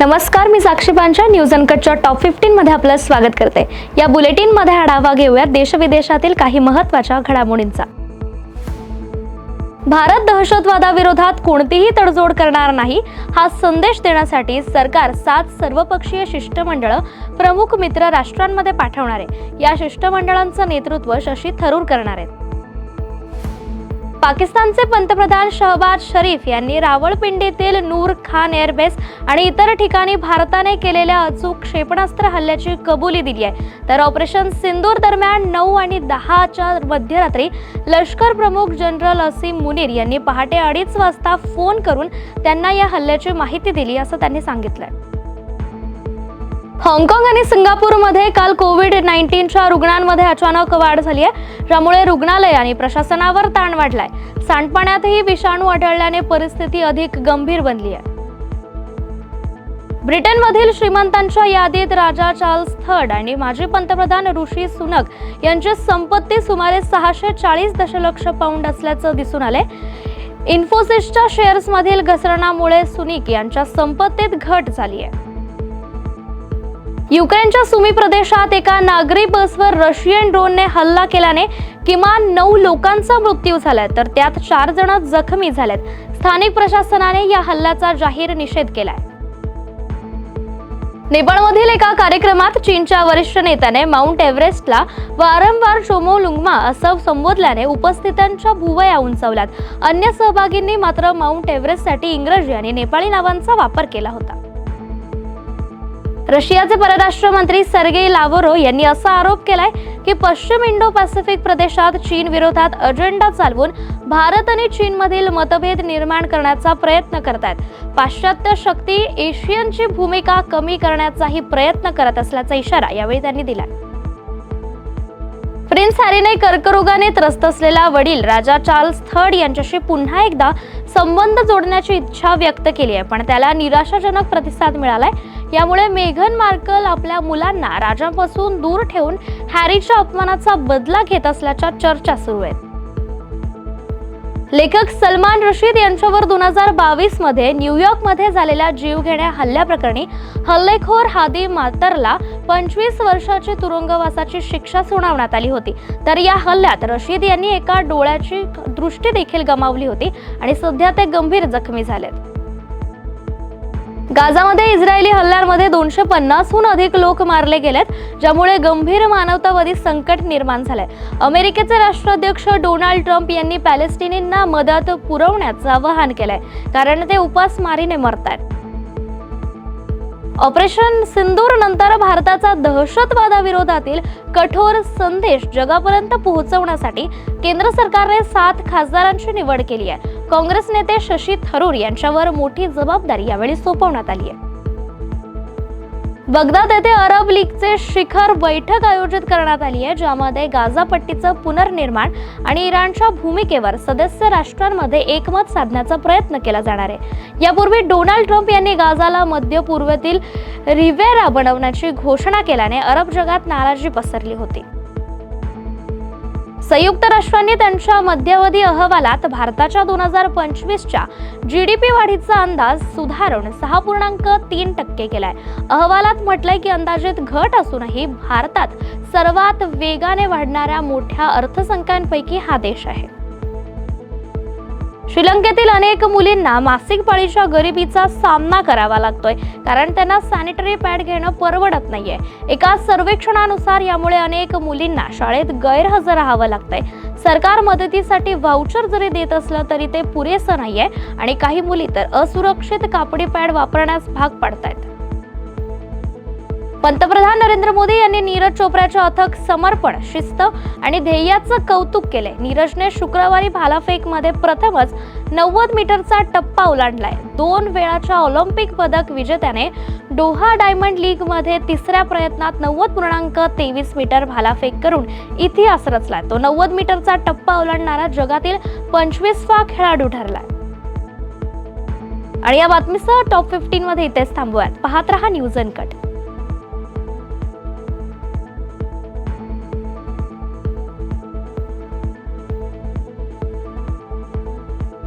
नमस्कार मी साक्षी पांचा. न्यूज अनकटच्या टॉप फिफ्टीन मध्ये आपलं स्वागत करते. या बुलेटिनमध्ये आढावा घेऊया देशविदेशातील काही महत्त्वाच्या घडामोडींचा. भारत दहशतवादाविरोधात कोणतीही तडजोड करणार नाही हा संदेश देण्यासाठी सरकार सात सर्वपक्षीय शिष्टमंडळ प्रमुख मित्र राष्ट्रांमध्ये पाठवणार आहे. या शिष्टमंडळांचं नेतृत्व शशी थरूर करणार आहेत. पाकिस्तानचे पंतप्रधान शहबाज शरीफ यांनी रावळपिंडीतील नूर खान एअरबेस आणि इतर ठिकाणी भारताने केलेल्या अचूक क्षेपणास्त्र हल्ल्याची कबुली दिली आहे. तर ऑपरेशन सिंदूर दरम्यान नऊ आणि दहाच्या मध्यरात्री लष्कर प्रमुख जनरल असीम मुनीर यांनी पहाटे अडीच वाजता फोन करून त्यांना या हल्ल्याची माहिती दिली असं त्यांनी सांगितलंय. हाँगकाँग आणि सिंगापूरमध्ये काल कोविड नाईन्टीनच्या रुग्णांमध्ये अचानक वाढ झाली आहे. ज्यामुळे रुग्णालय आणि प्रशासनावर ताण वाढलाय. सांडपाण्यातही विषाणू आढळल्याने परिस्थिती अधिक गंभीर बनली आहे. ब्रिटनमधील श्रीमंतांच्या यादीत राजा चार्ल्स थर्ड आणि माजी पंतप्रधान ऋषी सुनक यांची संपत्ती सुमारे सहाशे चाळीस दशलक्ष पाऊंड असल्याचं दिसून आले इन्फोसिसच्या शेअर्समधील घसरणामुळे सुनिक यांच्या संपत्तीत घट झाली आहे. युक्रेनच्या सुमी प्रदेशात एका नागरी बसवर रशियन ड्रोनने हल्ला केल्याने किमान नऊ लोकांचा मृत्यू झालाय. तर त्यात चार जण जखमी झालेत. स्थानिक प्रशासनाने या हल्ल्याचा जाहीर निषेध केलाय. नेपाळमधील एका कार्यक्रमात चीनच्या वरिष्ठ नेत्याने माउंट एव्हरेस्टला वारंवार चोमोलुंगमा असं संबोधल्याने उपस्थितांच्या भुवया उंचावल्यात. अन्य सहभागींनी मात्र माउंट एव्हरेस्टसाठी इंग्रजी आणि नेपाळी नावांचा वापर केला होता. रशियाचे परराष्ट्र मंत्री सर्गेई लावोरो यांनी असा आरोप केलाय की पश्चिम इंडो पॅसिफिक प्रदेशात चीन विरोधात अजेंडा चालवून भारत आणि चीनमधील मतभेद निर्माण करण्याचा प्रयत्न करतायत. पाश्चात्य शक्ती एशियनची भूमिका कमी करण्याचाही प्रयत्न करत असल्याचा इशारा यावेळी त्यांनी दिला प्रिन्स हॅरीने कर्करोगाने त्रस्त असलेला वडील राजा चार्ल्स थर्ड यांच्याशी पुन्हा एकदा संबंध जोडण्याची इच्छा व्यक्त केली आहे. पण त्याला निराशाजनक प्रतिसाद मिळालाय. यामुळे मेघन मार्कल आपल्या मुलांना राजापासून दूर ठेवून हॅरीच्या अपमानाचा बदला घेत असल्याच्या चर्चा सुरू आहेत. लेखक सलमान रशीद यांच्यावर दोन हजार बावीसमध्ये न्यूयॉर्कमध्ये झालेल्या जीवघेण्या हल्ल्याप्रकरणी हल्लेखोर हादी मातरला पंचवीस वर्षाची तुरुंगवासाची शिक्षा सुनावण्यात आली होती. तर या हल्ल्यात रशीद यांनी एका डोळ्याची दृष्टी देखील गमावली होती आणि सध्या ते गंभीर जखमी झालेत. गाझामध्ये इस्रायली हल्ल्यांमध्ये दोनशे पन्नासहून अधिक लोक मारले गेलेत ज्यामुळे गंभीर मानवतावादी संकट निर्माण झालंय. अमेरिकेचे राष्ट्राध्यक्ष डोनाल्ड ट्रम्प यांनी पॅलेस्टिनींना मदत पुरवण्याचं आवाहन केलंय. कारण ते उपासमारीने मरतायत. ऑपरेशन सिंदूर नंतर भारताचा दहशतवादाविरोधातील कठोर संदेश जगापर्यंत पोहोचवण्यासाठी केंद्र सरकारने सात खासदारांची निवड केली आहे. काँग्रेस नेते शशी थरूर यांच्यावर मोठी जबाबदारी यावेळी सोपवण्यात आली आहे. बगदाद येथे अरब लीगचे शिखर बैठक आयोजित करण्यात आली आहे ज्यामध्ये गाझा पट्टीचं पुनर्निर्माण आणि इराणच्या भूमिकेवर सदस्य राष्ट्रांमध्ये एकमत साधण्याचा प्रयत्न केला जाणार आहे. यापूर्वी डोनाल्ड ट्रम्प यांनी गाझाला मध्य पूर्वेतील रिवेरा बनवण्याची घोषणा केल्याने अरब जगात नाराजी पसरली होती. संयुक्त राष्ट्रांनी त्यांच्या मध्यावधी अहवालात भारताच्या दोन हजार पंचवीसच्या जी डी पी वाढीचा अंदाज सुधारून सहा पूर्णांक तीन टक्के केलाय. अहवालात म्हटलंय की अंदाजित घट असूनही भारतात सर्वात वेगाने वाढणाऱ्या मोठ्या अर्थसंख्यांपैकी हा देश आहे. श्रीलंकेतील अनेक मुलींना मासिक पाळीच्या गरिबीचा सामना करावा लागतोय. कारण त्यांना सॅनिटरी पॅड घेणं परवडत नाहीये. एका सर्वेक्षणानुसार यामुळे अनेक मुलींना शाळेत गैरहजर राहावं लागतंय. सरकार मदतीसाठी व्हाउचर जरी देत असलं तरी ते पुरेसं नाहीये आणि काही मुली तर असुरक्षित कापडी पॅड वापरण्यास भाग पाडतायत. पंतप्रधान नरेंद्र मोदी यांनी नीरज चोप्राच्या अथक समर्पण शिस्त आणि ध्येयाचं कौतुक केले. नीरजने शुक्रवारी भालाफेकमध्ये प्रथमच नव्वद मीटरचा टप्पा ओलांडलाय. दोन वेळाच्या ऑलिम्पिक पदक विजेत्याने डोहा डायमंड लीगमध्ये तिसऱ्या प्रयत्नात नव्वद पूर्णांक तेवीस मीटर भालाफेक करून इतिहास रचलाय. तो नव्वद मीटरचा टप्पा ओलांडणारा जगातील पंचवीसवा खेळाडू ठरलाय. आणि या बातमीसह टॉप फिफ्टीन मध्ये इथेच थांबूयात. पाहत रहा न्यूज अनकट.